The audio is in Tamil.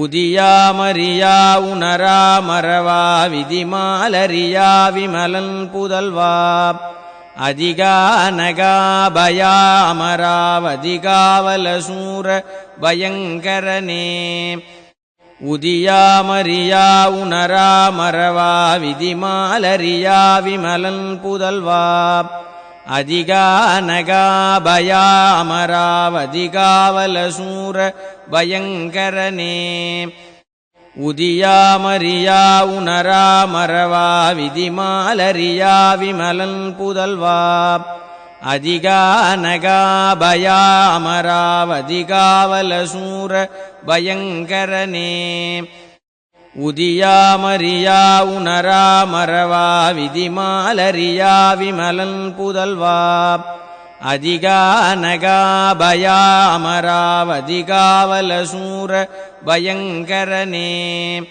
உதியாமறியா உணரா மறவா விதிமாலறியா விமலன் புதல்வா. அதிகானகாபயாமராவதிகாவலசூர பயங்கரனே. உதியாமறியா உணரா மறவா விதிமாலறியா விமலன் புதல்வா. அதிகானகாபயாமராவதிகாவலசூர பயங்கரனே உதியாமரியா உணராமரவா விதிமாலரியா விமலன் புதல்வா அதிகானகாபயாமராவதிகாவலசூர பயங்கரனே உதியாமறியா உணரா மறவா விதிமாலரியா விமலன் புதல்வா. அதிகானகாபயாமராவதிகாவலசூர பயங்கரனே.